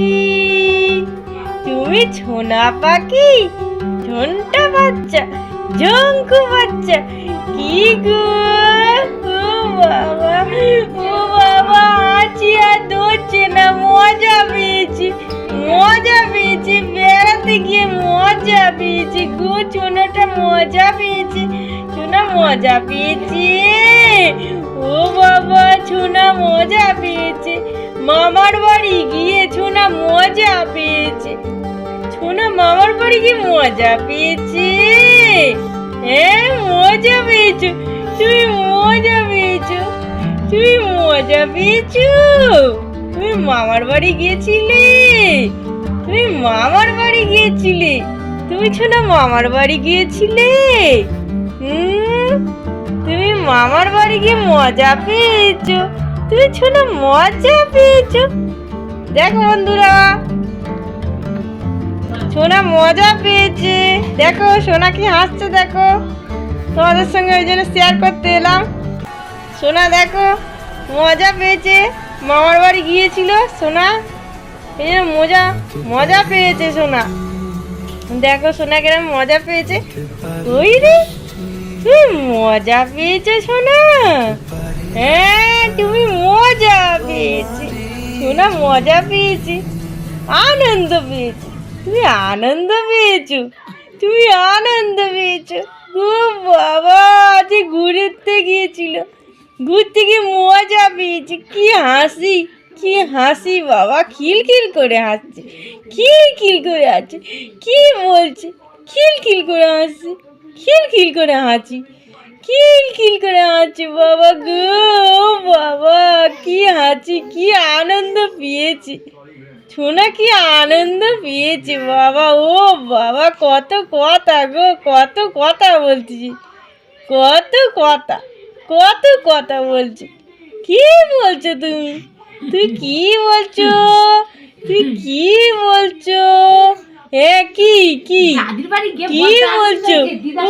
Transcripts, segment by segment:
পেয়েছি তুমি ছোনা পাখি, ঝন্টা বাচ্চা, ঝঙ্কু বাচ্চা। কি গো? ও বাবা ও বাবা, আছি আর ধরছে না, মজা পেয়েছি মজা পেয়েছি, বেড়াতে গিয়ে মজা পেয়েছি গো, ছোনাটা মজা পেয়েছি, ছোনা মজা পেয়েছি। ও বাবা, ছোনা মজা পেয়েছে। মামার বাড়ি গিয়ে ছোনা মজা পেয়েছে। ছোনা মামার বাড়ি গিয়ে মজা পেয়েছে। হ্যাঁ মজা পেয়েছ। তুমি মজা পেয়েছ। তুমি মজা পেয়েছ। তুমি মামার বাড়ি গিয়েছিলে। তুমি মামার বাড়ি গিয়েছিলে। তুমি ছোনা মামার বাড়ি গিয়েছিলে। হুম, তুমি মামার বাড়ি গিয়ে মজা পেয়েছ। তুমি ছোনা মজা পেয়েছ। দেখো বন্ধুরা। সোনা মজা পেয়েছে। দেখো, সোনা কি হাসছে, দেখো। তোমাদের সঙ্গে ওই জন্য শেয়ার করতে এলাম। সোনা, দেখো, মজা পেয়েছে। মামার বাড়ি গিয়েছিল, সোনা। এই জন্য মজা মজা পেয়েছে সোনা। দেখো, সোনা কিরম মজা পেয়েছে। ওই রে মজা পেয়েছে, সোনা। হ্যাঁ তুমি মজা পেয়েছে। সোনা, মজা পেয়েছে। আনন্দ পেয়েছে। তুমি আনন্দ পেয়েছ। তুমি আনন্দ পেয়েছ। গো বাবা আজ ঘুরতে গিয়েছিল। ঘুরতে গিয়ে মজা পেয়েছি। কি হাসি কি হাসি বাবা। খিলখিল করে হাসছে। খিলখিল করে হাসছে। কি বলছে? খিলখিল করে হাসছে। খিলখিল করে হাসি। খিলখিল করে হাঁচি বাবা গো, বাবা, কি হাঁচি কি আনন্দ পেয়েছি। শোনা কি আনন্দ পেয়েছি, বাবা, ও বাবা, কত কথা গো, কত কথা বলছি, কত কথা কত কথা বলছি। কি বলছো তুমি? তুই কি বলছো? তুই কি বলছো? হ্যাঁ কি কি? কি বলছো?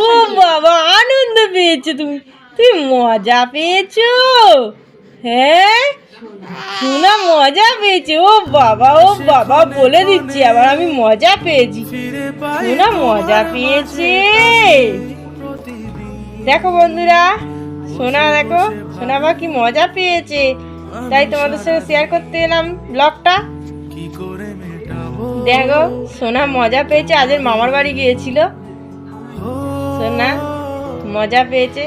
ও বাবা আনন্দ পেয়েছ তুমি। তুই মজা পেয়েছ? হ্যাঁ শোনা মজা পেয়েছে? ও বাবা ও বাবা বলে দিচ্ছি আবার আমি মজা পেয়েছি। শোনা মজা পেয়েছে। দেখো বন্ধুরা সোনা দেখো সোনা বা কি মজা পেয়েছে। তাই তোমাদের সঙ্গে শেয়ার করতে এলাম ব্লগটা দেখো, সোনা মজা পেয়েছে, আজের মামার বাড়ি গিয়েছিল। সোনা মজা পেয়েছে।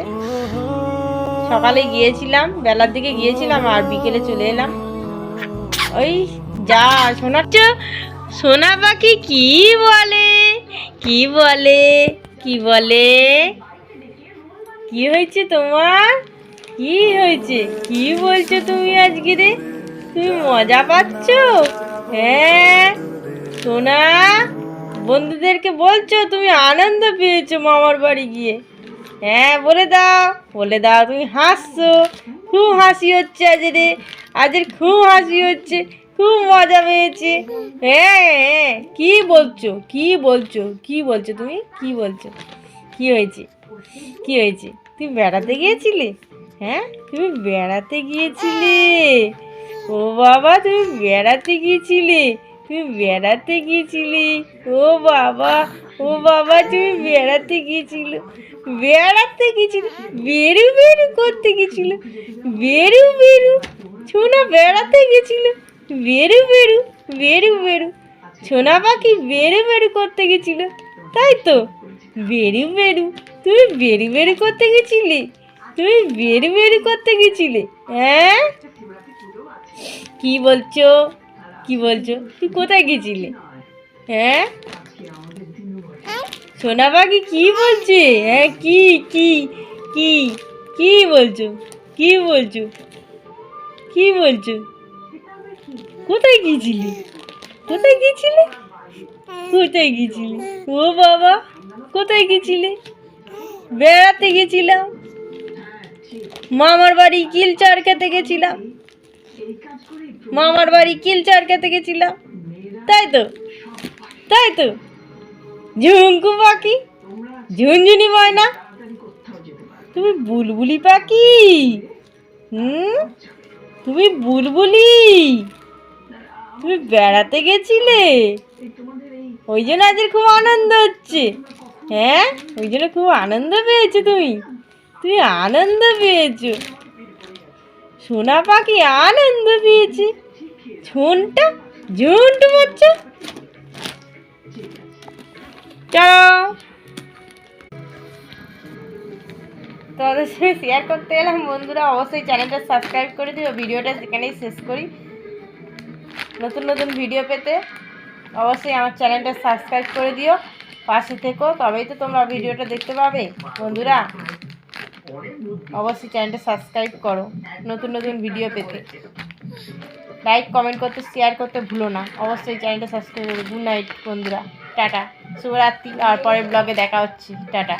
সকালে গিয়েছিলাম, বেলার দিকে গিয়েছিলাম, আর বিকেলে চলে এলাম। ওই যা শোনাচ্ছ সোনা পাখি কি বলে? কি বলে? কি বলে? কি হয়েছে তোমার? কি হয়েছে? কি বলছো তুমি আজকে রে? তুমি মজা পাচ্ছ? হ্যাঁ? সোনা, বন্ধুদেরকে বলছো তুমি আনন্দ পেয়েছ মামার বাড়ি গিয়ে? হ্যাঁ বলে দাও বলে দাও, তুমি হাসছো। খুব হাসি হচ্ছে আজ রে আজের খুব হাসি হচ্ছে, খুব মজা পেয়েছে। হ্যাঁ হ্যাঁ কি বলছো কি বলছো কি বলছো তুমি, কি বলছো? কি হয়েছে? কি হয়েছে? তুমি বেড়াতে গিয়েছিলে? হ্যাঁ তুমি বেড়াতে গিয়েছিলে? ও বাবা, তুমি বেড়াতে গিয়েছিলে? তুমি বেড়াতে গিয়েছিলে ও বাবা ও বাবা, তুমি বেড়াতে গিয়েছিল বেড়াতে গিয়েছিল বেরু বেরু করতে গেছিল। বেরু বেরু। ছোনা বেড়াতে গেছিল। বেরু বেরু বেরু বেরু। ছোনা পাখি বেরু বেরু করতে গেছিল। তাই তো? বেরু বেরু। তুমি বেরু বেরু করতে গেছিলে? তুমি বেরু বেরু করতে গেছিলে? হ্যাঁ? কি বলছো? কি বলছো? তুই কোথায় গেছিলে? হ্যাঁ? সোনা পাখি কি বলছে? হ্যাঁ কি কি কি কি বলছো? কি বলছো? কি বলছো? কোথায় গিয়েছিলি কোথায় গিয়েছিলে কোথায় গিয়েছিলে ও বাবা, কোথায় গেছিলে? বেড়াতে গেছিলাম। মামার বাড়ি কিলচার খেতে গেছিলাম। মামার বাড়ি কিলচার খেতে গেছিলাম। তাই তো তাই তো। ঝুঙ্কু পাখি, ঝুনঝুনি ময়না। তুমি বুলবুলি পাখি? হুম? তুমি বুলবুলি? তুমি বেড়াতে গেছিলে? ওই জন্য আজকে খুব আনন্দ হচ্ছে। হ্যাঁ? ওই জন্য খুব আনন্দ পেয়েছ তুমি। তুমি আনন্দ পেয়েছ। সোনা পাখি আনন্দ পেয়েছে। ঝুনটা, ঝুনটু মরছে চলো। তোমাদের সাথে শেয়ার করতে এলাম। বন্ধুরা, অবশ্যই চ্যানেলটা সাবস্ক্রাইব করে দিও। ভিডিওটা সেখানেই শেষ করি। নতুন নতুন ভিডিও পেতে অবশ্যই আমার চ্যানেলটা সাবস্ক্রাইব করে দিও। পাশে থেকো, তবেই তো তোমরা ভিডিওটা দেখতে পাবে। বন্ধুরা অবশ্যই চ্যানেলটা সাবস্ক্রাইব করো, নতুন নতুন ভিডিও পেতে। লাইক কমেন্ট করতে শেয়ার করতে ভুলো না। অবশ্যই চ্যানেলটা সাবস্ক্রাইব করো। গুড নাইট বন্ধুরা। টাটা। শুভরাত্রি, আর পরের ব্লগে দেখা হচ্ছে। টাটা।